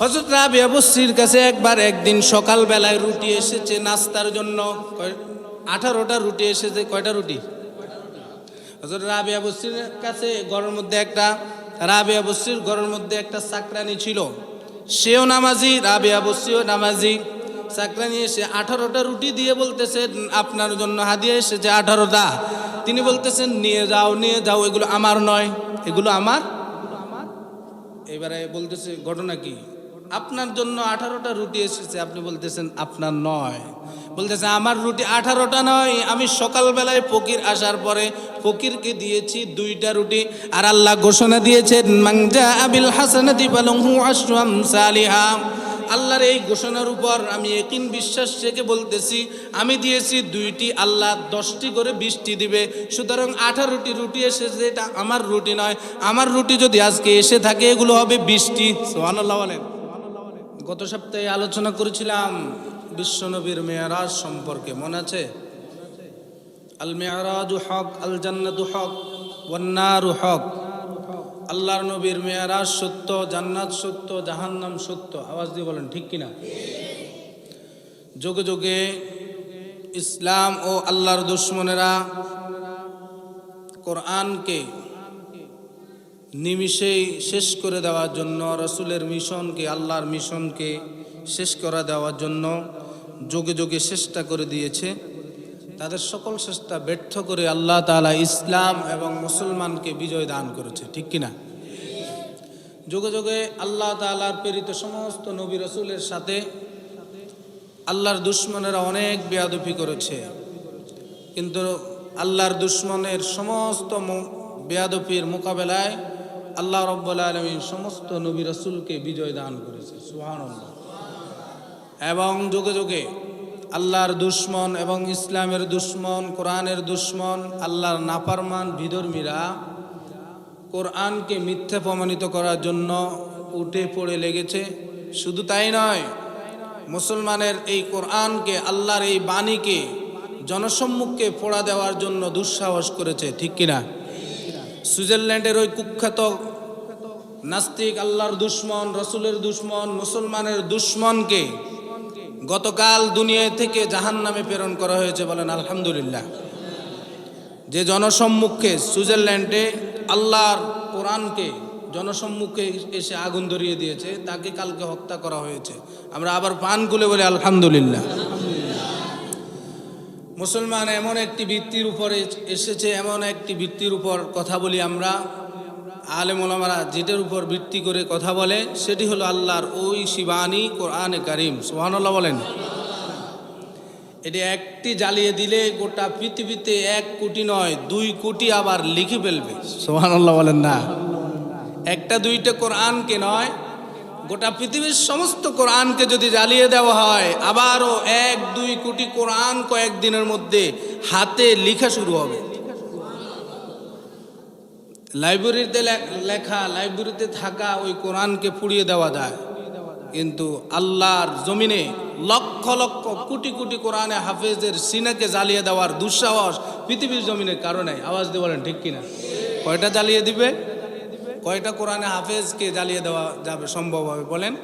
হজরত রাবিয়া বস্রির কাছে একবার একদিন সকালবেলায় রুটি এসেছে নাস্তার জন্য। আঠারোটা রুটি এসেছে, কয়টা রুটি? হজরত রাবিয়া বস্রির কাছে ঘরের মধ্যে একটা রাবিয়া বস্রির ঘরের মধ্যে একটা চাকরানি ছিল। সেও নামাজি রাবিয়া বস্রিও নামাজি। চাকরানি এসে আঠারোটা রুটি দিয়ে বলতেছে, আপনার জন্য হাদিয়া এসেছে আঠারোটা। তিনি বলতেছেন, নিয়ে যাও নিয়ে যাও, এগুলো আমার নয়, এগুলো আমার। এবারে বলতেছে, ঘটনা কি? আপনার জন্য আঠারোটা রুটি এসেছে, আপনি বলতেছেন, আপনার নয়। বলতেছে, আমার রুটি আঠারোটা নয়, আমি সকালবেলায় ফকির আসার পরে ফকিরকে দিয়েছি দুইটা রুটি। আর আল্লাহ ঘোষণা দিয়েছেন আবিল আল্লাহর এই ঘোষণার উপর আমি একিন বিশ্বাস থেকে বলতেছি, আমি দিয়েছি দুইটি, আল্লাহ দশটি করে বৃষ্টি দিবে। সুতরাং আঠারোটি রুটি এসেছে, এটা আমার রুটি নয়। আমার রুটি যদি আজকে এসে থাকে, এগুলো হবে বৃষ্টি। সোহানাল্লাহ বলেন। গত সপ্তাহে আলোচনা করেছিলাম বিশ্বনবীর মেয়ারাজ সম্পর্কে। মনে আছে? আল মেয়ারাজু হক আল জান্নাতু হক, ওয়ান্নারু হক। আল্লাহর নবীর মেয়ারাজ সত্য, জান্নাত সত্য, জাহান্নাম সত্য। আওয়াজ দিয়ে বলেন, ঠিক কিনা? যোগে যোগে ইসলাম ও আল্লাহর দুশ্মনেরা কোরআনকে নিমিষেই শেষ করে দেওয়ার জন্য, রসুলের মিশনকে, আল্লাহর মিশনকে শেষ করে দেওয়ার জন্য যোগে যোগে চেষ্টা করে দিয়েছে। তাদের সকল চেষ্টা ব্যর্থ করে আল্লাহ তাআলা ইসলাম এবং মুসলমানকে বিজয় দান করেছে, ঠিক কিনা? যোগে যোগে আল্লাহ তাআলার প্রেরিত সমস্ত নবী রসুলের সাথে আল্লাহর দুশ্মনেরা অনেক বেয়াদপি করেছে। কিন্তু আল্লাহর দুশ্মনের সমস্ত বেয়াদপির মোকাবেলায় আল্লাহ রব্বুল আলমী সমস্ত নবী রসুলকে বিজয় দান করেছে সুহান এবং যুগে যুগে আল্লাহর দুশ্মন এবং ইসলামের দুশ্মন, কোরআনের দুশ্মন, আল্লাহর নাপারমান বিধর্মীরা কোরআনকে মিথ্যে প্রমাণিত করার জন্য উঠে পড়ে লেগেছে। শুধু তাই নয়, মুসলমানের এই কোরআনকে, আল্লাহর এই বাণীকে জনসম্মুখে পড়া দেওয়ার জন্য দুঃসাহস করেছে, ঠিক কিনা? সুইজারল্যান্ডের ওই কুখ্যাত নাস্তিক আল্লাহর দুশ্মন, রসুলের দুশ্মন, মুসলমানের দুশ্মনকে গতকাল দুনিয়া থেকে জাহান নামে প্রেরণ করা হয়েছে বলেন আলহামদুলিল্লাহ। যে জনসম্মুখে সুইজারল্যান্ডে আল্লাহর কোরআনকে জনসম্মুখে এসে আগুন ধরিয়ে দিয়েছে, তাকে কালকে হত্যা করা হয়েছে। আমরা আবার পান খুলে বলি আলহামদুলিল্লাহ। মুসলমান এমন একটি ভিত্তির উপরে এসেছে, এমন একটি ভিত্তির উপর কথা বলি আমরা। আলেম ওলামারা যেটার উপর ভিত্তি করে কথা বলে, সেটি হলো আল্লাহর ওই শিবানী কোরআনে কারিম। সুবহানাল্লাহ বলেন। এটি একটি জ্বালিয়ে দিলে গোটা পৃথিবীতে এক কোটি নয়, দুই কোটি আবার লিখে ফেলবে। সুবহানাল্লাহ বলেন না। একটা দুইটা কোরআনকে নয়, গোটা পৃথিবীর সমস্ত কোরআনকে যদি জ্বালিয়ে দেওয়া হয়, আবারও এক দুই কোটি কোরআন কয়েকদিনের মধ্যে হাতে লিখা শুরু হবে। লাইব্রেরিতে লেখা, লাইব্রেরিতে থাকা ওই কোরআনকে পুড়িয়ে দেওয়া যায়। কিন্তু আল্লাহর জমিনে লক্ষ লক্ষ, কোটি কোটি কোরআনে হাফেজের সিনাকে জ্বালিয়ে দেওয়ার দুঃসাহস পৃথিবীর জমিনের কারণে আওয়াজ দিয়ে বলেন, ঠিক কিনা? কয়টা জ্বালিয়ে দিবে? কয়টা কোরআনে হাফেজকে জ্বালিয়ে দেওয়া যাবে সম্ভব হবে? বলেন।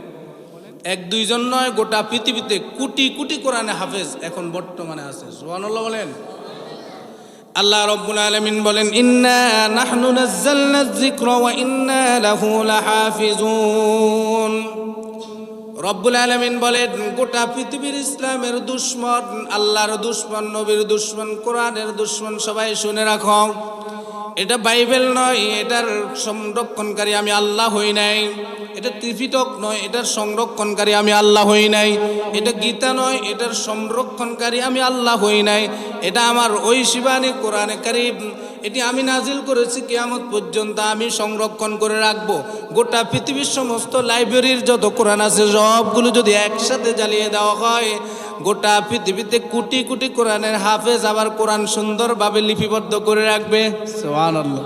এক, দুইজন নয়, গোটা পৃথিবীতে কোটি কোটি কোরআনে হাফেজ এখন বর্তমানে আছে। সুবহানাল্লাহ বলেন। আল্লাহ রব্বুল আলামিন বলেন, ইন্না ইন্না রব্বুল আলামিন বলেন, গোটা পৃথিবীর ইসলামের দুশ্মন, আল্লাহর দুশ্মন, নবীর দুশ্মন, কোরআনের দুশ্মন, সবাই শুনে রাখো। এটা বাইবেল নয়, এটার সংরক্ষণকারী আমি আল্লাহ হই নাই। এটা ত্রিপিটক নয় এটার সংরক্ষণকারী আমি আল্লাহ হই নাই। এটা গীতা নয়, এটার সংরক্ষণকারী আমি আল্লাহ হই নাই। এটা আমার ওই শিবানী কোরআনে কারিম। এটি আমি নাজিল করেছি কেয়ামত পর্যন্ত, আমি সংরক্ষণ করে রাখব। গোটা পৃথিবীর সমস্ত লাইব্রেরির যত কোরআন আছে, সবগুলো যদি একসাথে জ্বালিয়ে দেওয়া হয়, গোটা পৃথিবীতে কোটি কোটি কোরআনের হাফেজ আবার কোরআন সুন্দরভাবে লিপিবদ্ধ করে রাখবে। সুবহানাল্লাহ।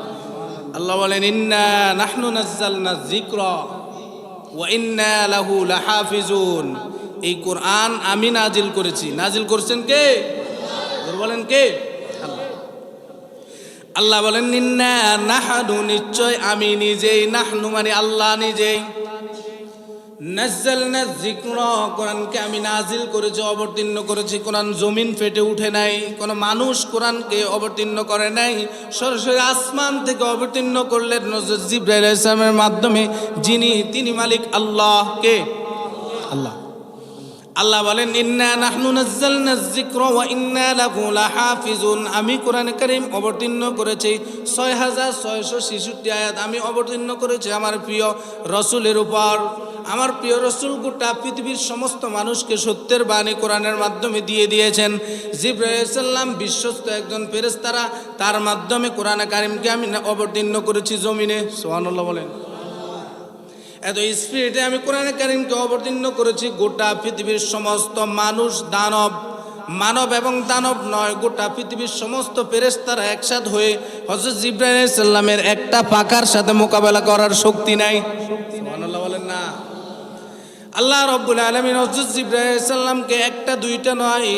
আল্লাহ বলেন, ইন্না নাহনু নাজ্জালনা যিকরা। ওয়া ইন্না লাহু লাহাফিজুন। এই কোরআন আমি নাজিল করেছি। নাজিল করছেন কে? বলেন কে? আল্লাহ। আল্লাহ বলেন নিন্না নাহানু, নিশ্চয় আমি নিজেই, নাহনু মানে আল্লাহ নিজেই। নাজ্জালনা যিকর, কোরআনকে আমি নাজিল করেছি, অবতীর্ণ করেছি, কোরআন জমিন ফেটে উঠে নাই, কোনো মানুষ কোরআনকে অবতীর্ণ করে নাই, সরাসরি আসমান থেকে অবতীর্ণ করলেন নজর জিব্রাইল ইসলামের মাধ্যমে, যিনি, তিনি মালিক আল্লাহকে। আল্লাহ। আল্লাহ বলেন, ইন্না নাহনু নাজ্জালনা যিকরা ওয়া ইন্না লাহু লাহাফিজুন। আমি কোরআন কারীম অবতীর্ণ করেছি। 6666 আয়াত আমি অবতীর্ণ করেছি আমার প্রিয় রসুলের উপর। আমার প্রিয় রসুল গোটা পৃথিবীর সমস্ত মানুষকে সত্যের বাণী কোরআনের মাধ্যমে দিয়ে দিয়েছেন। জিব্রাইসাল্লাম বিশ্বস্ত একজন ফেরেশতারা, তার মাধ্যমে কোরআন কারিমকে আমি অবতীর্ণ করেছি জমিনে। সুবহানাল্লাহ বলেন। এত স্পিরিটে আমি কোরআনে কারিমকে অবতীর্ণ করেছি, গোটা পৃথিবীর সমস্ত মানুষ দানব। মানব এবং দানব নয়, গোটা পৃথিবীর সমস্ত ফেরেশতারা একসাথ হয়ে হজরত জিব্রাইল সাল্লামের একটা পাকার সাথে মোকাবেলা করার শক্তি নাই। বলেন না। আল্লাহ রব্বুল আলমিন হজরত জিব্রাইল সাল্লামকে একটা, দুইটা নয়,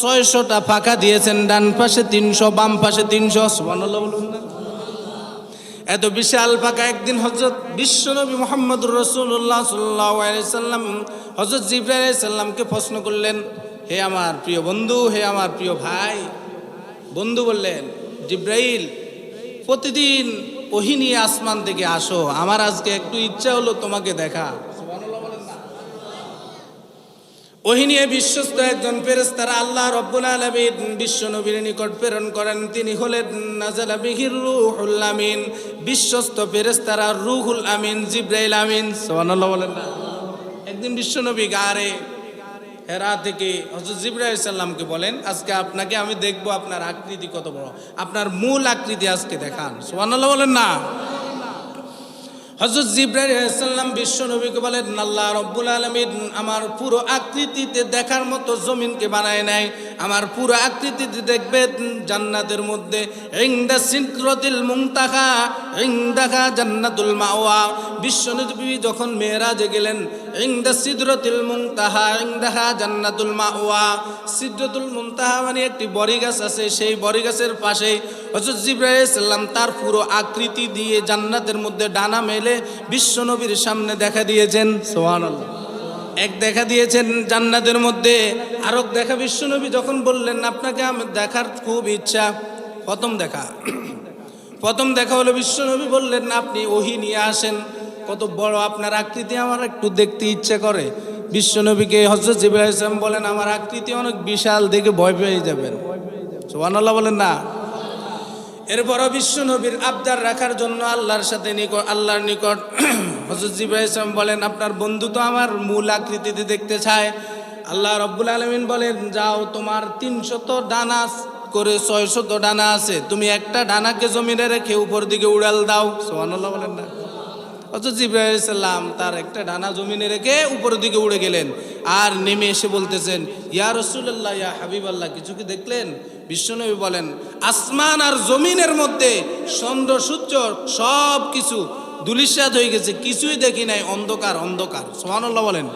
ছয়শটা ফাঁকা দিয়েছেন, ডান পাশে তিনশো, বাম পাশে তিনশো। বলুন না। এত বিশাল ফাঁকা একদিন হজরত বিশ্বনবী মোহাম্মদুর রসুল্লাহ সাল্লাম হজরত জিব্রাইসাল্লামকে প্রশ্ন করলেন, হে আমার প্রিয় বন্ধু, হে আমার প্রিয় ভাই। বন্ধু বললেন, জিব্রাইল, প্রতিদিন ওহিনী আসমান থেকে আসো, আমার আজকে একটু ইচ্ছা হলো তোমাকে দেখা। ওহি নিয়ে বিশ্বস্ত একজন ফেরেস্তারা আল্লাহ রব্বুল আলমিন বিশ্ব নবীর নিকট প্রেরণ করেন। তিনি হলেন নাজালা বিহির রুহুল আমিন, বিশ্বস্ত ফেরেস্তারা রুহুল আমিন, জিব্রাইল আমিন। সোহানাল্লাহ বলেন না। একদিন বিশ্ব নবী গারে, হেরা থেকে হজরত জিব্রাইল সাল্লামকে বলেন, আজকে আপনাকে আমি দেখব আপনার আকৃতি কত বড়। আপনার মূল আকৃতি আজকে দেখান। সোহানাল্লাহ বলেন না। হজরত জিব্রাহিম বিশ্ব নবীকে বলেন, আল্লাহ রব্বুল আলমিন আমার পুরো আকৃতিতে দেখার মতো জমিনকে বানায় নাই। আমার পুরো আকৃতিতে দেখবে জান্নাতের মধ্যে ইংদা সিদ্রতিল মুংতাখা ইংদাখা জান্নাতুল মাওয়া। বিশ্ব নবী যখন মেয়েরাজে গেলেন ইংদা সিদ্রতিল মুংতাহা ইংদাহা জান্নাতুল মাওয়া। সিদ্রতুল মুনতাহা মানে একটি বড়ি গাছ আছে, সেই বড়ি গাছের পাশে হজরত জিব্রাহিম সাল্লাম তার পুরো আকৃতি দিয়ে জান্নাতের মধ্যে ডানা মেলে বিশ্ব নবীর সামনে দেখা দিয়েছেন। সোহানাল্লাহ এক দেখা দিয়েছেন জান্নাতের মধ্যে আরও দেখা বিশ্বনবী যখন বললেন আপনাকে আমার দেখার খুব ইচ্ছা। প্রথম দেখা। প্রথম দেখা হলো বিশ্বনবী বললেন আপনি ওহি নিয়ে আসেন। কত বড় আপনার আকৃতি আমার একটু দেখতে ইচ্ছে করে। বিশ্বনবীকে হজরত জিবরাইল ইসলাম বলেন আমার আকৃতি অনেক বিশাল দেখে ভয় পেয়ে যাবেন। সোহানাল্লাহ বলেন না। এরপরও বিশ্ব নবীর আবদার রাখার জন্য আল্লাহর সাথে নিকট আল্লাহর নিকট হজরত ইসলাম বলেন, আপনার বন্ধু তো আমার মূল আকৃতিতে দেখতে চায়। আল্লাহ রব্বুল আলমিন বলেন, যাও, তোমার তিনশত ডানা করে ছয়শত ডানা আছে। তুমি একটা ডানাকে জমিনে রেখে উপর দিকে উড়াল দাও। সোহানুল্লাহ বলেন না। জিব্রাহিম সাল্লাম তার একটা ডানা জমিনে রেখে উপর দিকে উড়ে গেলেন। আর নেমে এসে বলতেছেন, ইয়া রসুল্লাহ ইয়া হাবিব আল্লাহ কিছু কি দেখলেন? বিশ্বনবী বলেন, আসমান আর জমিনের মধ্যে চন্দ্র সূর্য সব কিছু দুলিশাদ হয়ে গেছে, কিছুই দেখি নাই, অন্ধকার অন্ধকার। সোহানুল্লাহ বলেন।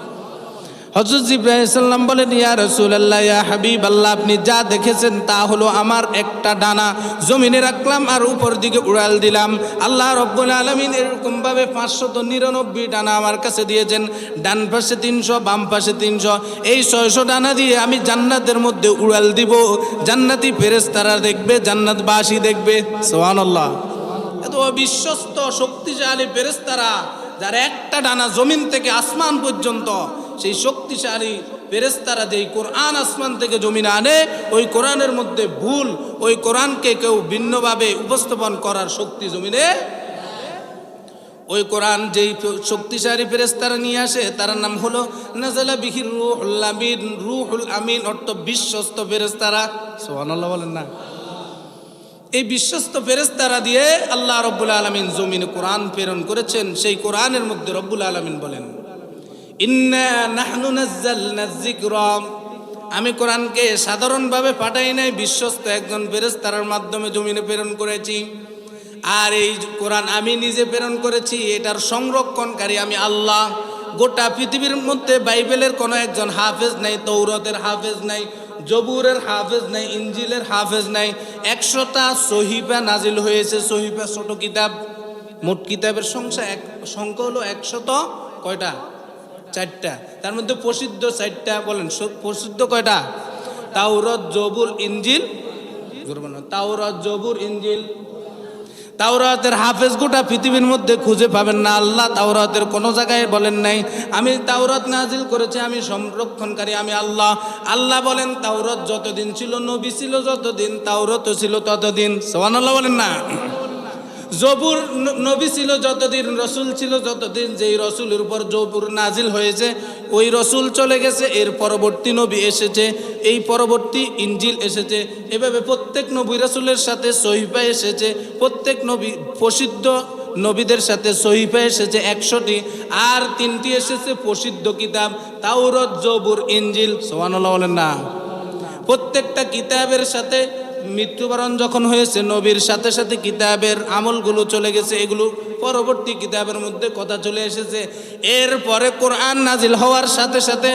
হজরত জিব্রাহিম বলেন, ইয়া রসুল্লাহ ইয়া হাবিব আল্লাহ আপনি যা দেখেছেন তা হলো আমার একটা ডানা। জমিনে রাখলাম আর উপর দিকে উড়াল দিলাম। আল্লাহ রব্বুল আলমিন এরকমভাবে পাঁচশত নিরানব্বই ডানা আমার কাছে দিয়েছেন। ডান পাশে তিনশো, বাম পাশে তিনশো। এই ছয়শো ডানা দিয়ে আমি জান্নাতের মধ্যে উড়াল দিব। জান্নাতি ফেরেস্তারা দেখবে, জান্নাতবাসী দেখবে। সোহান আল্লাহ এত বিশ্বস্ত শক্তিশালী ফেরেস্তারা যার একটা ডানা জমিন থেকে আসমান পর্যন্ত সেই শক্তিশালী ফেরেস্তারা যেই কোরআন আসমান থেকে জমিনে আনে, ওই কোরআনের মধ্যে ভুল, ওই কোরআনকে কেউ ভিন্নভাবে উপস্থাপন করার শক্তি জমিনে ওই কোরআন যেই শক্তিশালী ফেরেস্তারা নিয়ে আসে, তার নাম হলো, নাজালা বিহির রুহুল আমিন রুহুল আমিন অর্থ বিশ্বস্ত ফেরেস্তারা সোহানাল্লাহ বলেন না। এই বিশ্বস্ত ফেরেস্তারা দিয়ে আল্লাহ রব্বুল আলমিন জমিনে কোরআন প্রেরণ করেছেন, সেই কোরআনের মধ্যে রব্বুল আলমিন বলেন। ইন্না নাহনু আমি কোরআনকে সাধারণভাবে পাঠাই নাই, বিশ্বস্ত একজন ফেরেস্তার মাধ্যমে জমিনে প্রেরণ করেছি। আর এই কোরআন আমি নিজে প্রেরণ করেছি, এটার সংরক্ষণকারী আমি আল্লাহ। গোটা পৃথিবীর মধ্যে বাইবেলের কোনো একজন হাফেজ নাই তৌরতের হাফেজ নাই, জবুরের হাফেজ নাই ইঞ্জিলের হাফেজ নাই। একশোটা সহিফা নাজিল হয়েছে, সহিফা ছোট কিতাব। মোট কিতাবের সংখ্যা এক, সংখ্যা হলো একশত কয়টা? চারটা। তার মধ্যে প্রসিদ্ধ চারটা বলেন প্রসিদ্ধ কয়টা? তাওরত, জবুর ইঞ্জিল তাওরত, জবুর ইঞ্জিল তাওরাতের হাফেজ গোটা পৃথিবীর মধ্যে খুঁজে পাবেন না। আল্লাহ তাওরাতের কোনো জায়গায় বলেন নাই, আমি তাওরাত নাজিল করেছি, আমি সংরক্ষণকারী, আমি আল্লাহ। আল্লাহ বলেন, তাওরাত যতদিন ছিল, নবী ছিল, যতদিন তাওরত ছিল, ততদিন। সোহান আল্লাহ বলেন না। জবুর নবী ছিল, যতদিন রসুল ছিল, যতদিন যেই রসুলের উপর জবুর নাজিল হয়েছে, ওই রসুল চলে গেছে, এর পরবর্তী নবী এসেছে, এই পরবর্তী ইঞ্জিল এসেছে, এভাবে প্রত্যেক নবী রসুলের সাথে সহিফা এসেছে, প্রত্যেক নবী, প্রসিদ্ধ নবীদের সাথে সহিফা এসেছে একশোটি, আর তিনটি এসেছে প্রসিদ্ধ কিতাব, তাওরত, জবুর ইঞ্জিল সোহানুল্লাহ বলেন না। প্রত্যেকটা কিতাবের সাথে মৃত্যুবরণ যখন হয়েছে, নবীর সাথে সাথে কিতাবের আমলগুলো চলে গেছে, এগুলো পরবর্তী কিতাবের মধ্যে কথা চলে এসেছে। এরপরে কোরআন নাজিল হওয়ার সাথে সাথে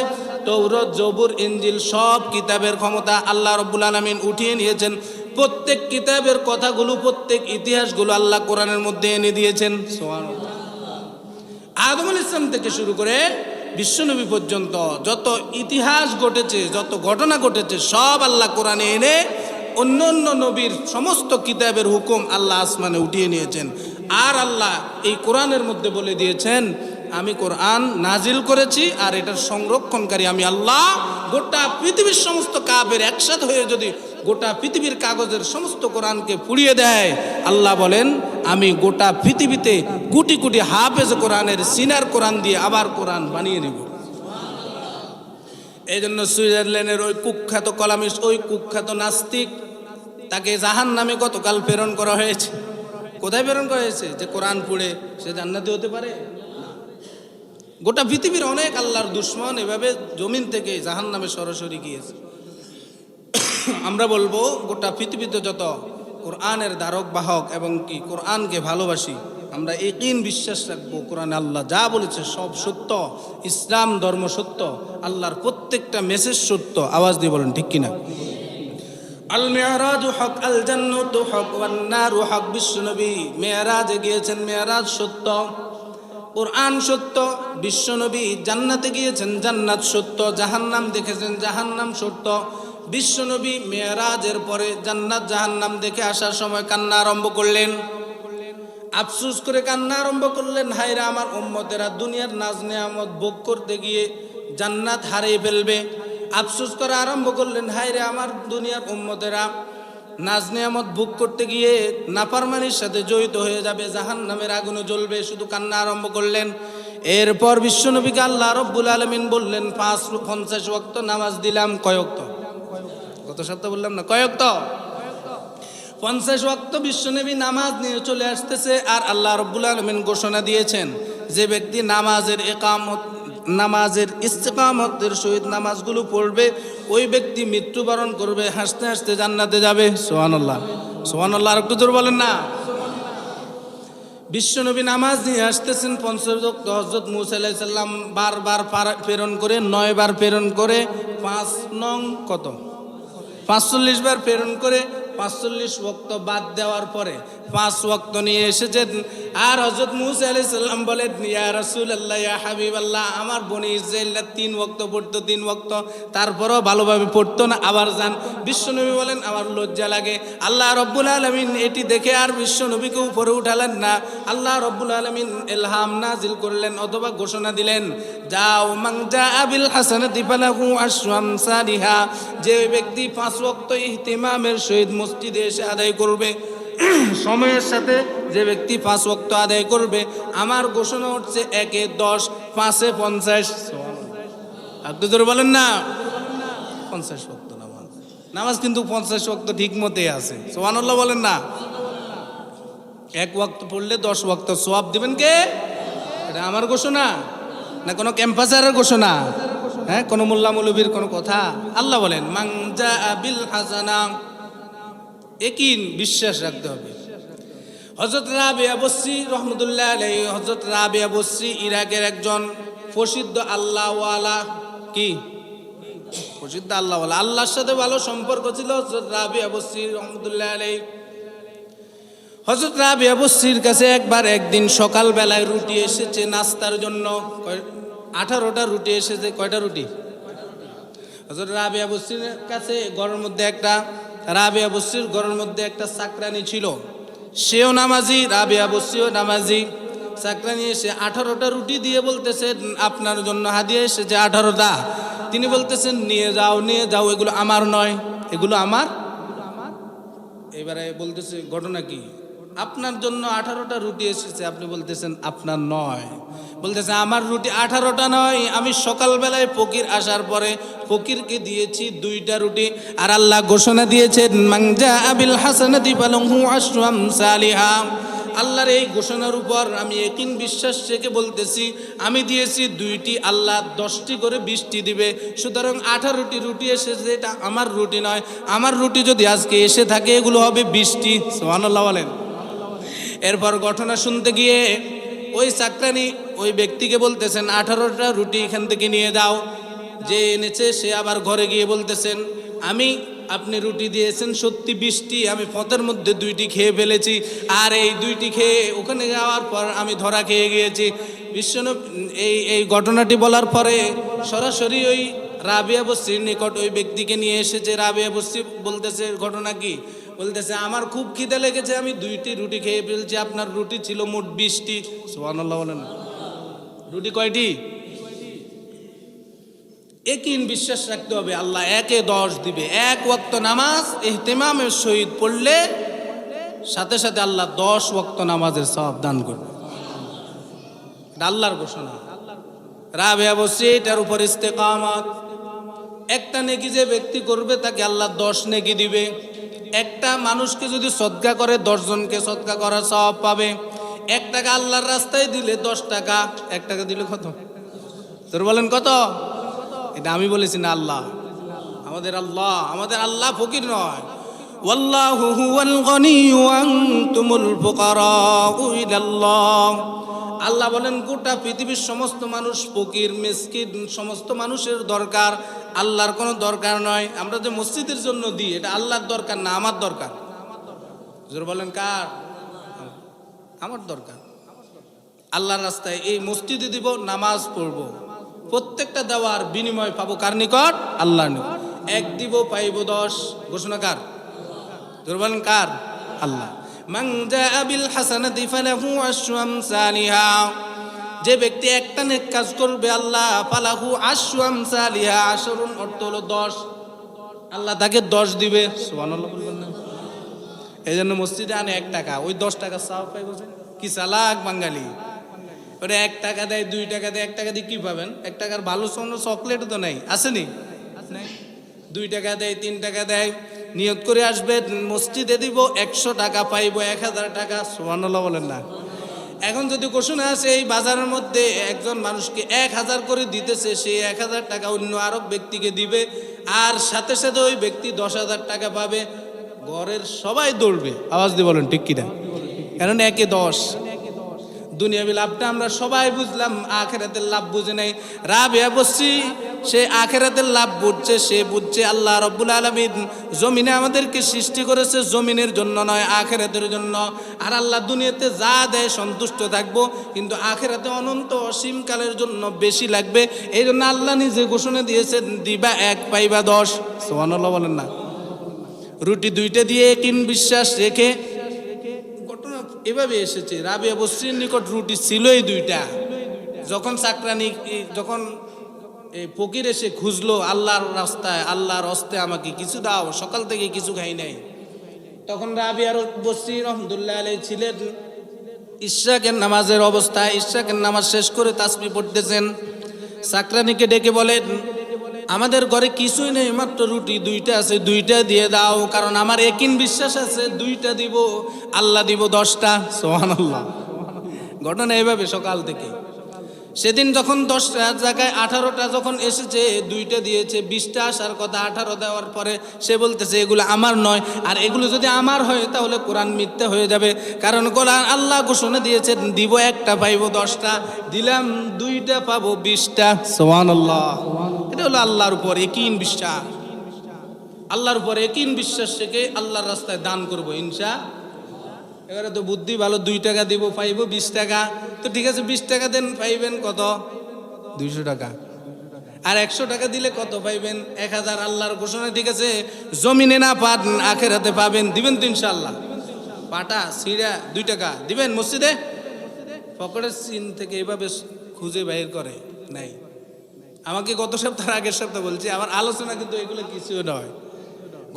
তৌরত জবুর ইঞ্জিল সব কিতাবের ক্ষমতা আল্লাহ রব্বুল আলমিন উঠিয়ে নিয়েছেন। প্রত্যেক কিতাবের কথাগুলো, প্রত্যেক ইতিহাসগুলো আল্লাহ কোরআনের মধ্যে এনে দিয়েছেন। সুবহানাল্লাহ। আদম আল ইসলাম থেকে শুরু করে বিশ্বনবী পর্যন্ত যত ইতিহাস ঘটেছে, যত ঘটনা ঘটেছে, সব আল্লাহ কোরআনে এনে অন্য অন্য নবীর সমস্ত কিতাবের হুকুম আল্লাহ আসমানে উঠিয়ে নিয়েছেন। আর আল্লাহ এই কোরআনের মধ্যে বলে দিয়েছেন, আমি কোরআন নাজিল করেছি আর এটার সংরক্ষণকারী আমি আল্লাহ। গোটা পৃথিবীর সমস্ত কাবের একসাথে হয়ে যদি গোটা পৃথিবীর কাগজের সমস্ত কোরআনকে পুড়িয়ে দেয়, আল্লাহ বলেন, আমি গোটা পৃথিবীতে কোটি কোটি হাফেজ কোরআনের সিনার কোরআন দিয়ে আবার কোরআন বানিয়ে নেব। এই জন্য সুইজারল্যান্ডের ওই কুখ্যাত কলামিস্ট, ওই কুখ্যাত নাস্তিক, তাকে জাহান নামে গতকাল প্রেরণ করা হয়েছে। কোথায় প্রেরণ করা হয়েছে? যে কোরআন পড়ে সে জান্নাতে হতে পারে? গোটা পৃথিবীর অনেক আল্লাহর দুশ্মন এভাবে জমিন থেকে জাহান নামে সরাসরি গিয়েছে। আমরা বলব, গোটা পৃথিবীতে যত কোরআনের দ্বারক বাহক এবং কি, কোরআনকে ভালোবাসি আমরা একিন বিশ্বাস রাখব, কোরআন আল্লাহ যা বলেছে সব সত্য, ইসলাম ধর্ম সত্য, আল্লাহর প্রত্যেকটা মেসেজ সত্য। আওয়াজ দিয়ে বলেন, ঠিক কিনা? আল মেয়ারাজ হক আল জান্নাতু হক ওয়ান নারু হক, বিশ্বনবী। মেয়ারাজে গিয়েছেন মেয়ারাজ সত্য। কোরআন সত্য, বিশ্বনবী জান্নাতে গিয়েছেন, জান্নাত সত্য। জাহান্নাম দেখেছেন, জাহান্নাম সত্য। বিশ্বনবী মেয়ারাজের পরে জান্নাত জাহান্নাম দেখে আসার সময় কান্না আরম্ভ করলেন। আফসুস করে কান্না আরম্ভ করলেন, হায়রা আমার উম্মতেরা দুনিয়ার নাজ নেয়ামত ভোগ করতে গিয়ে জান্নাত হারিয়ে ফেলবে। আফসুস করা আরম্ভ করলেন, হায়রে আমার দুনিয়ার উম্মতেরা নাজ নেয়ামত ভোগ করতে গিয়ে নাফারমানির সাথে জড়িত হয়ে যাবে জাহান নামের আগুনে জ্বলবে। শুধু কান্না আরম্ভ করলেন। এরপর বিশ্বনবীকে আল্লাহ রব্বুল আলমিন বললেন, পাঁচ পঞ্চাশ ওয়াক্ত নামাজ দিলাম। কয়ক্ত গত সপ্তাহ বললাম না? কয়ক্ত পঞ্চাশ ওয়াক্ত বিশ্বনবী নামাজ নিয়ে চলে আসতেছে আর আল্লাহ রব্বুল আলমিন ঘোষণা দিয়েছেন যে ব্যক্তি নামাজের একামত নামাজের ইস্তেকামতের সহিত নামাজগুলো পড়বে, ওই ব্যক্তি মৃত্যুবরণ করবে, হাসতে হাসতে জান্নাতে যাবে। সোহানাল্লাহ সোহানাল্লাহ আর একটু জোর বলেন না। বিশ্বনবী নামাজ নিয়ে আসতেছেন পঞ্চাশ ওয়াক্ত হজরত মুসা আলাইসাল্লাম বারবার প্রেরণ করে নয় বার প্রেরণ করে, পাঁচ নং কত? পাঁচচল্লিশ বার প্রেরণ করে পাঁচচল্লিশ ওক্ত বাদ দেওয়ার পরে পাঁচ ওক্ত নিয়ে এসেছেন। আর হজরত মুসা আলি সাল্লাম বলেন, ইয়া রসুল আল্লাহ ইয়া হাবিব আল্লাহ আমার বনি ইসরায়েলরা তিন ওক্ত পড়তো, তিন ওক্ত তারপরেও ভালোভাবে পড়তো না, আবার যান। বিশ্বনবী বলেন, আমার লজ্জা লাগে। আল্লাহ রব্বুল আলমিন এটি দেখে আর বিশ্বনবীকে উপরে উঠালেন না। আল্লাহ রব্বুল আলমিন এলহাম নাজিল করলেন অথবা ঘোষণা দিলেন, যাও মাং যা আবিল হাসানাতি ফালাহু আশরু আমসালিহা যে ব্যক্তি পাঁচ ওয়াক্ত ইহতিমামের সহিত মসজিদে এসে আদায় করবে। সময়ের সাথে যে ব্যক্তি পাঁচ ওয়াক্ত আদায় করবে, আমার ঘোষণা হচ্ছে একে দশ, পাঁচে পঞ্চাশ। আপনি ধরে বলেন না। পঞ্চাশ ওয়াক্ত নামাজ। নামাজ কিন্তু পঞ্চাশ ওয়াক্ত ঠিক মতে আছে। সোহানুল্লাহ বলেন না। এক ওয়াক্ত পড়লে দশ ওয়াক্ত সোয়াব দিবেন কে? এটা আমার ঘোষণা? না কোনো ক্যাম্পাসারের ঘোষণা? হ্যাঁ কোনো মোল্লা মৌলবীর কোনো কথা? আল্লাহ বলেন মাংজা আবিল হাসানা একিন বিশ্বাস রাখতে হবে। হজরত রাবিয়া বসরি রহমতুল্লাহ আলাই হজরত রাবিয়া বসরি ইরাকের একজন প্রসিদ্ধ আল্লাহওয়ালা কি? প্রসিদ্ধ আল্লাহওয়ালা। আল্লাহর সাথে ভালো সম্পর্ক ছিল হজরত রাবিয়া বসরি রহমতুল্লাহ আলাই হজরত রাবিয়া বসরির কাছে একবার একদিন সকালবেলায় রুটি এসেছে নাস্তার জন্য। আঠারোটা রুটি এসেছে, কয়টা রুটি? হজরত রাবিয়া বস্তির কাছে ঘরের মধ্যে একটা রাবিয়া বস্তির ঘরের মধ্যে একটা চাকরানি ছিল। সেও নামাজি রাবিয়া বস্তিও নামাজি। চাকরানি এসে আঠারোটা রুটি দিয়ে বলতেছে আপনার জন্য হাদিয়ে এসেছে আঠারোটা। তিনি বলতেছেন, নিয়ে যাও নিয়ে যাও, এগুলো আমার নয়, এগুলো আমার। এবারে বলতেছে, ঘটনা কি? আপনার জন্য আঠারোটা রুটি এসেছে, আপনি বলতেছেন, আপনার নয়। বলতেছে, আমার রুটি আঠারোটা নয়, আমি সকালবেলায় ফকির আসার পরে ফকিরকে দিয়েছি দুইটা রুটি। আর আল্লাহ ঘোষণা দিয়েছেন মাংজা আবিল সালিহা। আল্লাহর এই ঘোষণার উপর আমি একিন বিশ্বাস রেখে বলতেছি, আমি দিয়েছি দুইটি, আল্লাহ দশটি করে বৃষ্টি দিবে। সুতরাং আঠারোটি রুটি এসেছে, এটা আমার রুটি নয়। আমার রুটি যদি আজকে এসে থাকে, এগুলো হবে বৃষ্টি। সোহানুল্লাহ বলেন। এরপর ঘটনা শুনতে গিয়ে ওই চাকরানি ওই ব্যক্তিকে বলতেছেন, আঠারোটা রুটি এখান থেকে নিয়ে দাও। যে এনেছে, সে আবার ঘরে গিয়ে বলতেছেন, আমি, আপনি রুটি দিয়েছেন সত্যি বৃষ্টি, আমি পথের মধ্যে দুইটি খেয়ে ফেলেছি, আর এই দুইটি খেয়ে ওখানে যাওয়ার পর আমি ধরা খেয়ে গিয়েছি। বিশ্বন এই এই ঘটনাটি বলার পরে সরাসরি ওই রাবিয়া বস্তির নিকট ওই ব্যক্তিকে নিয়ে এসেছে। রাবিয়া বস্তি বলতেছে, ঘটনা কি? বলতেছে, আমার খুব খিদে লেগেছে, আমি দুইটি রুটি খেয়ে ফেলছি, আপনার রুটি ছিল মোট বিশটি। সোহানাল্লাহ বলেন। রুটি কয়টি? একিন বিশ্বাস রাখতে হবে, আল্লাহ একে দশ দিবে। এক ওয়াক্ত নামাজ, এহতেমামের সহিত পড়লে সাথে সাথে আল্লাহ দশ ওয়াক্ত নামাজের সব দান করবে। আল্লাহর ঘোষণা। রাবেয়া বসে এটার উপর ইস্তেকামাত। একটা নেকি যে ব্যক্তি করবে, তাকে আল্লাহ দশ নেকি দিবে। একটা মানুষকে যদি সৎকা করে, দশজনকে সৎকা করার সব পাবে। এক টাকা আল্লাহর রাস্তায় দিলে দশ টাকা, এক টাকা দিলে কত? তোর বলেন কত? এটা আমি বলেছি না আল্লাহ। আমাদের আল্লাহ আমাদের আল্লাহ ফকির নয়। ওয়াল্লাহু হুয়াল গনিয়্যু ওয়া আনতুমুল ফুকারাউ ইলাল্লাহ। আল্লাহ বলেন, গোটা পৃথিবীর সমস্ত মানুষ ফকির, মিসকিন, সমস্ত মানুষের দরকার। আল্লাহর কোনো দরকার নয়। আমরা যে মসজিদের জন্য দিই, এটা আল্লাহর দরকার না আমার দরকার? জোর বলেন, কার? আমার দরকার। আল্লাহর রাস্তায় এই মসজিদে দিব, নামাজ পড়ব। প্রত্যেকটা দেওয়ার বিনিময় পাবো কার নিকট? আল্লাহর নিকট। এক দিব, পাইব দশ। ঘোষণা কার? জোর বলেন, কার? আল্লাহ। জাআ বিল হাসানাতি ফালাহু আশরু আমসালিহা। যে ব্যক্তি একটা নেক কাজ করবে আল্লাহ, ফালাহু আশরু আমসালিহা। আশরুন অর্থ হলো দশ। আল্লাহ তাকে দশ দিবে। সুবহানাল্লাহ বলবেন না। এই জন্য মসজিদে আনে এক টাকা। ওই দশ টাকা সাহ পাই বলছেন কি চালাক বাঙালি। ওটা এক টাকা দেয়, দুই টাকা দেয়, এক টাকা দিয়ে কি পাবেন? এক টাকার ভালো সোনো চকলেটও তো নেই। আসেনি দুই টাকা দেয়, তিন টাকা দেয়। নিয়ত করে আসবে, মসজিদে দিব, একশো টাকা পাইবো, এক হাজার টাকা সোহানুল্লাহ বলেন না। এখন যদি ঘোষণা আছে এই বাজারের মধ্যে একজন মানুষকে এক হাজার করে দিতেছে সেই এক হাজার টাকা অন্য আরও ব্যক্তিকে দিবে, আর সাথে সাথে ওই ব্যক্তি দশ হাজার টাকা পাবে, ঘরের সবাই দৌড়বে। আওয়াজ দিয়ে বলেন, ঠিক কিনা? কারণ একে দশ। দুনিয়াবি লাভটা আমরা সবাই বুঝলাম, আখেরাতের লাভ বুঝে নাই। রাবিয়া বসছি সে আখেরাতের লাভ বুঝছে, সে বুঝছে আল্লাহ রব্বুল আলমিন জমিনে আমাদেরকে সৃষ্টি করেছে, জমিনের জন্য নয়, আখেরাতের জন্য। আর আল্লাহ দুনিয়াতে যা দেয় সন্তুষ্ট থাকব, কিন্তু আখেরাতে অনন্ত অসীমকালের জন্য বেশি লাগবে। এই জন্য আল্লাহ নিজে ঘোষণা দিয়েছেন, দিবা এক, পাইবা দশ। সোহানুল্লাহ বলেন না। রুটি দুইটা দিয়ে কিন বিশ্বাস রেখে, ঘটনা এভাবে এসেছে, রাবিয়া বস্রির নিকট রুটি ছিলই দুইটা। যখন চাকরানি, যখন এই ফকির এসে খুঁজলো, আল্লাহর রাস্তায়, আল্লাহর অস্তে আমাকে কিছু দাও, সকাল থেকে কিছু খাই নাই। তখন রাবিয়ার বস্রি রহমদুল্লাহ আলাই ছিলেন। ইশাকের নামাজের অবস্থায় ইশাকের নামাজ শেষ করে তাসবি পড়তেছেন। সাকরানিকে ডেকে বলেন, আমাদের ঘরে কিছুই নেই, মাত্র রুটি দুইটা আছে, দুইটা দিয়ে দাও, কারণ আমার একিন বিশ্বাস আছে, দুইটা দিব, আল্লাহ দিব দশটা। সোহান ঘটনা এভাবে সকাল থেকে। সেদিন যখন দশটা জায়গায় আঠারোটা যখন এসেছে, দুইটা দিয়েছে, বিশটা আসার কথা, আঠারো দেওয়ার পরে সে বলতেছে, এগুলো আমার নয়। আর এগুলো যদি আমার হয়, তাহলে কোরআন মিথ্যা হয়ে যাবে। কারণ কোরআন আল্লাহ ঘোষণা দিয়েছেন, দিব একটা, পাইব দশটা, দিলাম দুইটা, পাবো বিশটা। সোহান আল্লাহ এটা হলো আল্লাহর উপর একিন বিশ্বাস। আল্লাহর উপর একিন বিশ্বাস থেকে আল্লাহর রাস্তায় দান করব, ইনশা এবারে তো বুদ্ধি ভালো, দুই টাকা দিব, পাইবো, বিশ টাকা। তো ঠিক আছে, বিশ টাকা দেন, পাইবেন কত? দুইশো টাকা। আর একশো টাকা দিলে কত পাইবেন? এক হাজার আল্লাহর ঘোষণা, ঠিক আছে? জমিনে না পান আখেরাতে পাবেন, দিবেন তো ইনশাল্লাহ পাটা সিঁড়া দুই টাকা। দিবেন মসজিদে? পকেটের সিন থেকে এভাবে খুঁজে বাইর করে, নাই। আমাকে গত সপ্তাহ আগের সপ্তাহ বলছে, আমার আলোচনা কিন্তু এগুলো কিছু নয়।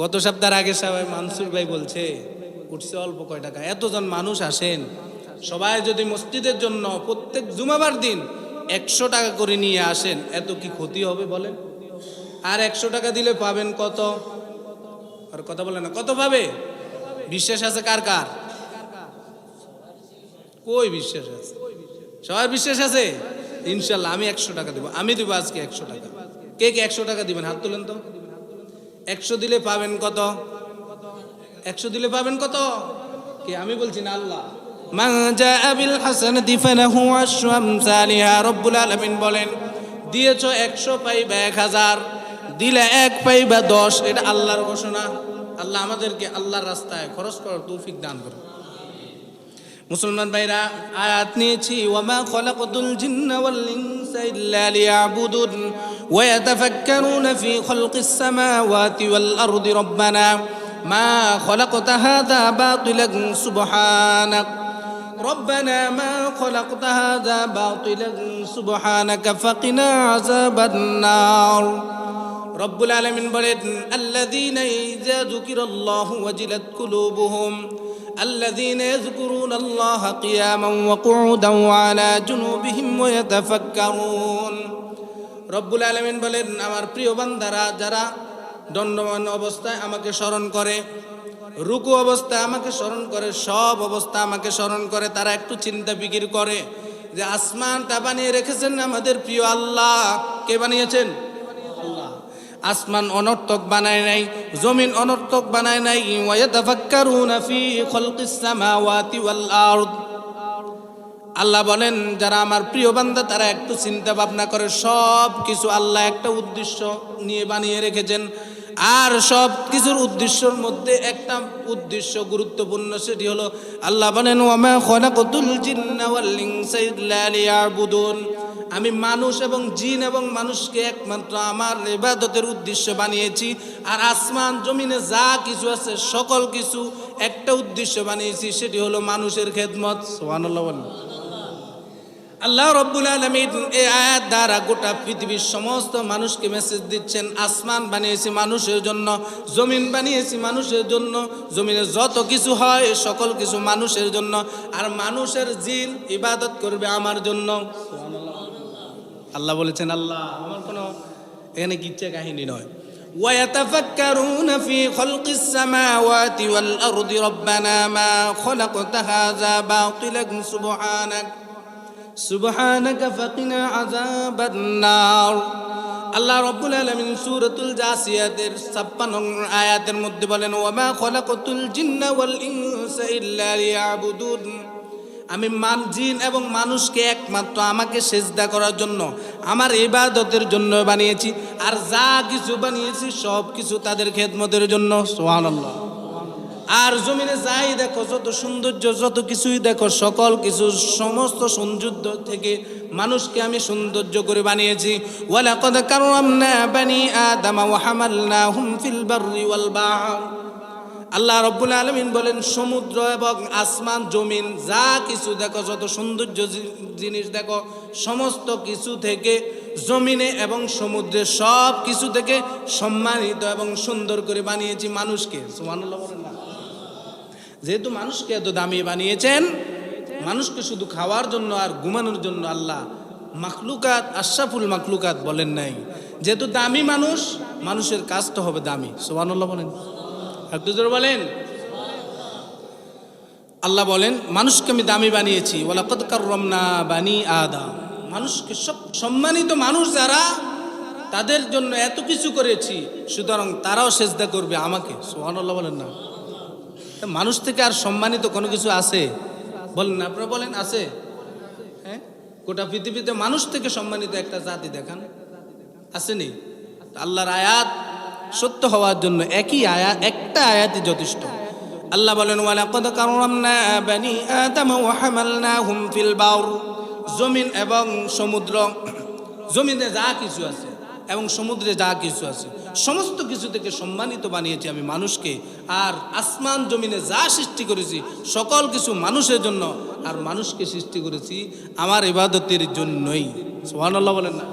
গত সপ্তাহের আগের সবাই মানসুর ভাই বলছে উঠছে অল্প কয় টাকা। এতজন মানুষ আসেন, সবাই যদি মসজিদের জন্য প্রত্যেক জুমাবার দিন একশো টাকা করে নিয়ে আসেন, এত কি ক্ষতি হবে বলেন? আর একশো টাকা দিলে পাবেন কত? আর কথা বলে না, কত পাবে? বিশ্বাস আছে কার কার? কই বিশ্বাস আছে? সবার বিশ্বাস আছে? ইনশাল্লাহ, আমি একশো টাকা দেবো, আমি দেবো আজকে একশো টাকা। কে কে একশো টাকা দিবেন? হাত তুলেন তো। একশো দিলে পাবেন কত? একশো দিলে পাবেন কত? কে? আমি বলছি না, আল্লাহ। মান জাআ বিল হাসানাতি ফালাহু আশরু আমসালিহা রব্বুল আলামিন বলেন, দিয়েছ একশো পাইবা এক হাজার, দিলে এক পাইবা দশ, এটা আল্লাহর ঘোষণা। আল্লাহ আমাদেরকে আল্লাহর রাস্তায় খরচ করার তৌফিক দান করুন। মুসলমান ভাইরা, আয়াত নিয়েছি, ওয়ামা খলাকতুল জিন্না ওয়াল ইনসা ইল্লা লিয়াবুদুন, ওয়া ইয়াতাফাক্কারুনা ফি খালকিস সামাওয়াতি ওয়াল আরদি রব্বানা। মা খলাকতা হাযা বাতিলান সুবহানাক ربنا ما خلقت هذا باطلا سبحانك فقنا عذاب النار رب العالمين বলেন الذين إذا ذكر الله وجلت قلوبهم الذين يذكرون الله قياما وقعودا وعلى جنوبهم ويتفكرون রব্বুল আলমিন বলেন আমার প্রিয় বান্দারা যারা দণ্ডমান অবস্থায় আমাকে স্মরণ করে। রুকু অবস্থায় আমাকে স্মরণ করে, সব অবস্থা আমাকে স্মরণ করে। তারা একটু চিন্তা ফিকির করে যে আসমানটা বানিয়ে রেখেছেন আমাদের প্রিয় আল্লাহ। কে বানিয়েছেন? আসমান অনর্থক বানায় নাই, জমিন অনর্থক বানায় নাই। আল্লাহ বলেন, যারা আমার প্রিয় বান্দা, তারা একটু চিন্তা ভাবনা করে। সব কিছু আল্লাহ একটা উদ্দেশ্য নিয়ে বানিয়ে রেখেছেন। আর সব কিছুর উদ্দেশ্যর মধ্যে একটা উদ্দেশ্য গুরুত্বপূর্ণ, সেটি হলো আল্লাহ বলেন আমি মানুষ এবং জিন এবং মানুষকে একমাত্র আমার ইবাদতের উদ্দেশ্য বানিয়েছি, আর আসমান, জমিনে যা কিছু আছে, সকল কিছু একটা উদ্দেশ্য বানিয়েছি, সেটি হলো মানুষের খেদমত। সুবহানাল্লাহ বলেন। আল্লাহ রব্বুল আলমিন এই আয়াত দ্বারা গোটা পৃথিবীর সমস্ত মানুষকে মেসেজ দিচ্ছেন আসমান বানিয়েছি মানুষের জন্য জমিন বানিয়েছি মানুষের জন্য জমিনে যত কিছু হয় সকল কিছু মানুষের জন্য আর মানুষের জিন ইবাদত করবে আমার জন্য আল্লাহ বলেছেন আল্লাহ আমার কোনো এখানে কিচ্ছা কাহিনী নয় ويتفكرون في خلق السماوات والأرض ربنا ما خلقت هذا باطلا سبحانك সুবহানাক ফাকিনা আযাবান্নার। আল্লাহ রাব্বুল আলামিন সূরাতুল জাসিয়াতের 56 নং আয়াতের মধ্যে বলেন, ওয়ামা খলাকাতুল জিন্না ওয়াল ইনসা ইল্লা লিয়াবুদুন। আমি মান, জিন এবং মানুষকে একমাত্র আমাকে সেজদা করার জন্য, আমার ইবাদতের জন্য বানিয়েছি। আর যা কিছু বানিয়েছি সব কিছু তাদের খেদমতের জন্য। সুবহানাল্লাহ। আর জমিনে যাই দেখো, যত সৌন্দর্য, যত কিছুই দেখো, সকল কিছু, সমস্ত সৌন্দর্য থেকে মানুষকে আমি সৌন্দর্য করে বানিয়েছি। আল্লাহ রব্বুল আলমিন বলেন, সমুদ্র এবং আসমান, জমিন, যা কিছু দেখো, যত সৌন্দর্য জিনিস দেখো, সমস্ত কিছু থেকে জমিনে এবং সমুদ্রে সব কিছু থেকে সম্মানিত এবং সুন্দর করে বানিয়েছি মানুষকে। সুবহানাল্লাহ বলেন না। যেহেতু মানুষকে এত দামি বানিয়েছেন, মানুষকে শুধু খাওয়ার জন্য আর ঘুমানোর জন্য আল্লাহ মাখলুকাত আশাফুল মাখলুকাত বলেন নাই। যেহেতু দামি মানুষ, মানুষের কাজ তো হবে দামি। সুবহানাল্লাহ বলেন। একটু বলেন। আল্লাহ বলেন, মানুষকে আমি দামি বানিয়েছি। কাররামনা বানি আদম। মানুষকে সব সম্মানিত মানুষ যারা, তাদের জন্য এত কিছু করেছি, সুতরাং তারাও সেজদা করবে আমাকে। সুবহানাল্লাহ বলেন না। মানুষ থেকে আর সম্মানিত কোনো কিছু আছে? বলেন, আপনারা বলেন, আছে? হ্যাঁ? গোটা পৃথিবীতে মানুষ থেকে সম্মানিত একটা জাতি দেখান। আসেনি? আল্লাহর আয়াত সত্য হওয়ার জন্য একই আয়াত, একটা আয়াতই যথেষ্ট। আল্লাহ বলেন, ওয়ালাকাদ কাররামনা বানি আদম ওয়া হামালনাহুম ফিল বার জমিন এবং সমুদ্র, জমিনে যা কিছু আছে এবং সমুদ্রে যা কিছু আছে, সমস্ত কিছু থেকে সম্মানিত বানিয়েছি আমি মানুষকে। আর আসমান জমিনে যা সৃষ্টি করেছি, সকল কিছু মানুষের জন্য আর মানুষকে সৃষ্টি করেছি আমার ইবাদতের জন্যই। সোহানাল্লাহ বলেন না।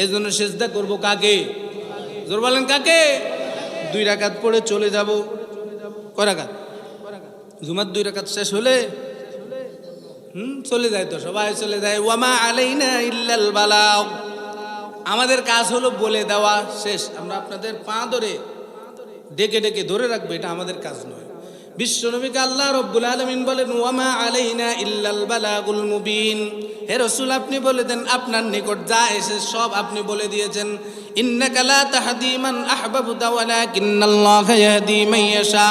এই জন্য সেজদা করব কাকে? জোর বলেন কাকে? দুই রাকাত পড়ে চলে যাব। কয় রাকাত? জুমার দুই রাকাত শেষ হলে? হুম, চলে যায় তো, সবাই চলে যায়। ওয়ামা আলাইনা ইল্লাল বালাগ। আমাদের কাজ হলো বলে দেওয়া শেষ। আমরা আপনাদের পা ধরে ডেকে ডেকে ধরে রাখব, এটা আমাদের কাজ নয়। বিশ্বনবীকে আল্লাহ রব্বুল আলমিন বলেন, ওয়ামা আলাইনা ইল্লাল বালাগুল মুবিন। হে রসুল, আপনি বলে দেন, আপনার নিকট যা এসে সব আপনি বলে দিয়েছেন। ইন্নাকা লা তাহদি মান আহবাবতা ওয়ালাকিন্নাল্লাহা ইয়াহদি মান ইয়াশা।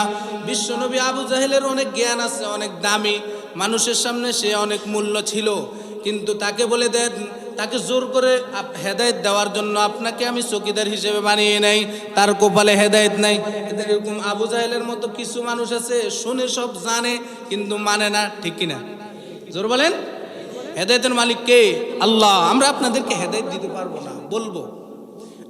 বিশ্বনবী আবু জাহেলের অনেক জ্ঞান আছে, অনেক দামি। মানুষের সামনে সে অনেক মূল্য ছিল, কিন্তু তাকে বলে দেন তাকে জোর করে হেদায়ত দেওয়ার জন্য আপনাকে আমি চকিদার হিসেবে বানিয়ে নেই, তার কপালে হেদায়ত নাই। এরকম আবু জাহেলের মতো কিছু মানুষ আছে, শুনে সব জানে, কিন্তু মানে না, ঠিক কিনা? জোর বলেন? হেদায়তের মালিক কে? আল্লাহ, আমরা আপনাদেরকে হেদায়ত দিতে পারব না, বলব।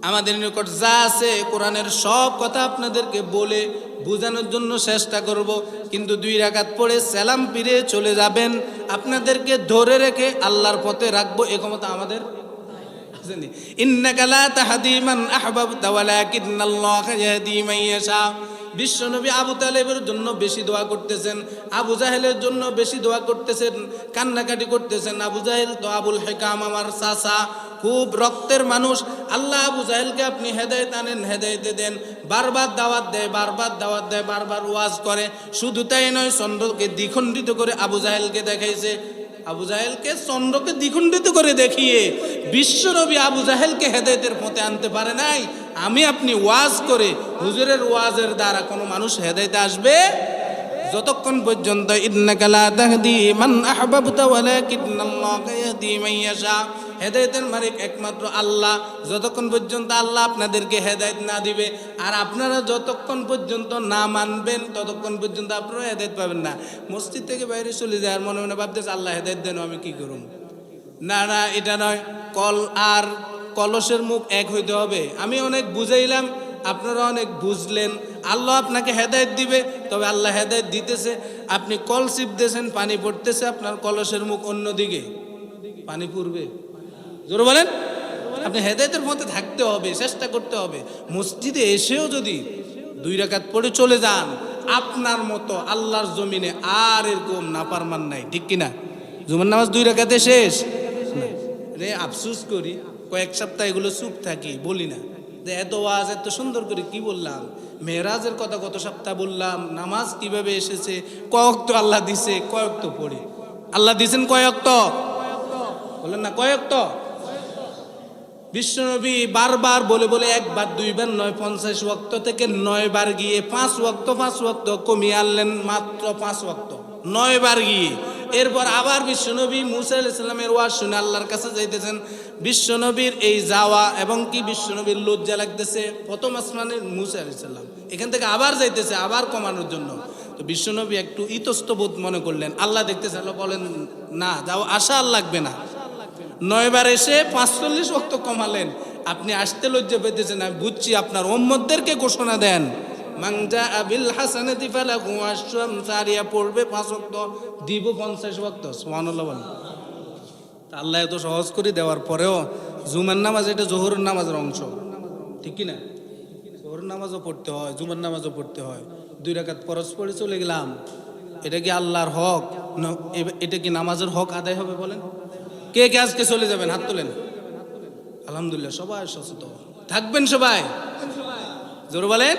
আমাদের নিকট যা আছে কোরআনের সব কথা আপনাদেরকে বলে বোঝানোর জন্য চেষ্টা করব। কিন্তু দুই রাকাত পড়ে সালাম ফিরে চলে যাবেন। আপনাদেরকে ধরে রেখে আল্লাহর পথে রাখব, এ ক্ষমতা আমাদের ইন্নাকালা তাহাদিমান আহবাব তাওয়ালাকিন্নাল্লাহ ইয়াহদি মান ইয়াশা। বিশ্বনবী আবু তালেবের জন্য বেশি দোয়া করতেছেন, আবু জাহেলের জন্য বেশি দোয়া করতেছেন, কান্নাকাটি করতেছেন। আবু জাহেল তো আবুল হেকাম আমার চাচা, খুব রক্তের মানুষ। আল্লাহ আবু জাহেলকে আপনি হেদায়ত আনেন, হেদায়তে দেন। বারবার দাওয়াত দেয়, বারবার দাওয়াত দেয়, বারবার ওয়াজ করে। শুধু তাই নয়, চন্দ্রকে দ্বিখণ্ডিত করে আবু জাহেলকে দেখাইছে। আবু জাহেলকে চন্দ্রকে দ্বিখণ্ডিত করে দেখিয়ে বিশ্বরবি আবু জাহেলকে হেদায়তের পথে আনতে পারে নাই। আমি আপনি ওয়াজ করে হুজুরের ওয়াজের দ্বারা কোনো মানুষ হেদায়তে আসবে? যতক্ষণ পর্যন্ত ইন্নাকা লা তাহদি মান আহবাবতা ওয়ালাকিন্নাল্লাহা ইয়াহদি মান ইয়াশা, হেদায়েতের মালিক একমাত্র আল্লাহ। যতক্ষণ পর্যন্ত আল্লাহ আপনাদেরকে হেদায়েত না দিবে, আর আপনারা যতক্ষণ পর্যন্ত না মানবেন, ততক্ষণ পর্যন্ত আপনারা হেদায়েত পাবেন না। মসজিদ থেকে বাইরে চলে যায় আর মনে মনে ভাবতেছে, আল্লাহ হেদায়েত দেন, আমি কি করুম? না না, এটা নয়। কল আর কলসের মুখ এক হইতে হবে। আমি অনেক বুঝাইলাম, আপনারা অনেক বুঝলেন। আল্লাহ আপনাকে হেদায়েত দিবে, তবে আল্লাহ হেদায়েত দিতেছে। আপনি কল চিপতেছেন পানি পড়তেছে আপনার কলসের মুখ অন্যদিকে। পানি পড়বে। জোর বলেন? আপনি হেদায়েতের মধ্যে থাকতে হবে, চেষ্টা করতে হবে। মসজিদে এসেও যদি দুই রাকাত পড়ে চলে যান, আপনার মতো আল্লাহর জমিনে আর এরকম নাপারমান নাই, ঠিক কিনা? জুমার নামাজ দুই রাকাতে শেষ? রে, আফসুস করি, কয়েক সপ্তাহ এগুলো চুপ থাকি, বলি না। এত ওয়াজ, এত সুন্দর করে কি বললাম? মেয়েরাজের কথা গত সপ্তাহ বললাম, নামাজ কীভাবে এসেছে কয়েক তো আল্লাহ দিছে কয়েক তো পড়ি? আল্লাহ দিছেন কয়েক তো বলেন না কয়েক তো বিশ্বনবী বারবার বলে বলে একবার, দুইবার, নয়, পঞ্চাশ ওয়াক্ত থেকে নয় বার গিয়ে পাঁচ ওয়াক্ত পাঁচ ওয়াক্ত কমিয়ে আনলেন, মাত্র পাঁচ ওয়াক্ত নয় বার গিয়ে। এরপর আবার বিশ্বনবী মুসা ইসলামের ওয়াজ শুনে আল্লাহর কাছে যাইতেছেন। বিশ্বনবীর এই যাওয়া এবং কি বিশ্বনবীর লজ্জা লাগতেছে? প্রথম আসমানের মুসা আলাইসাল্লাম এখান থেকে আবার যাইতেছে, আবার কমানোর জন্য। তো বিশ্বনবী একটু ইতস্তবোধ মনে করলেন। আল্লাহ দেখতেছে, আল্লাহ বলেন, না, যাও আশা আর লাগবে না। নয়বার এসে পাঁচচল্লিশ অক্ত কমালেন। আপনি আসতে লজ্জা পেতেছেন, আমি বুঝছি আপনার ওম্মদদেরকে ঘোষণা দেন। মাংজা আবিল হাসানাতি ফালাহু আশরাম। সারিয়া পড়বে পাঁচ অক্ত দিব পঞ্চাশ অক্ত সুবহানাল্লাহ বলেন। আল্লাহ এত সহজ করে দেওয়ার পরেও জুমার নামাজ এটা জোহরের নামাজের অংশ। ঠিক কি না? জোহরের নামাজও পড়তে হয়, জুমার নামাজও পড়তে হয়। দুই রাকাত পরস্পরে চলে গেলাম। এটা কি আল্লাহর হক? এটা কি নামাজের হক আদায় হবে বলেন? কে কে আজকে চলে যাবেন? হাত তোলেন। আলহামদুলিল্লাহ, সবাই সচেতন। থাকবেন সবাই? জোর বলেন।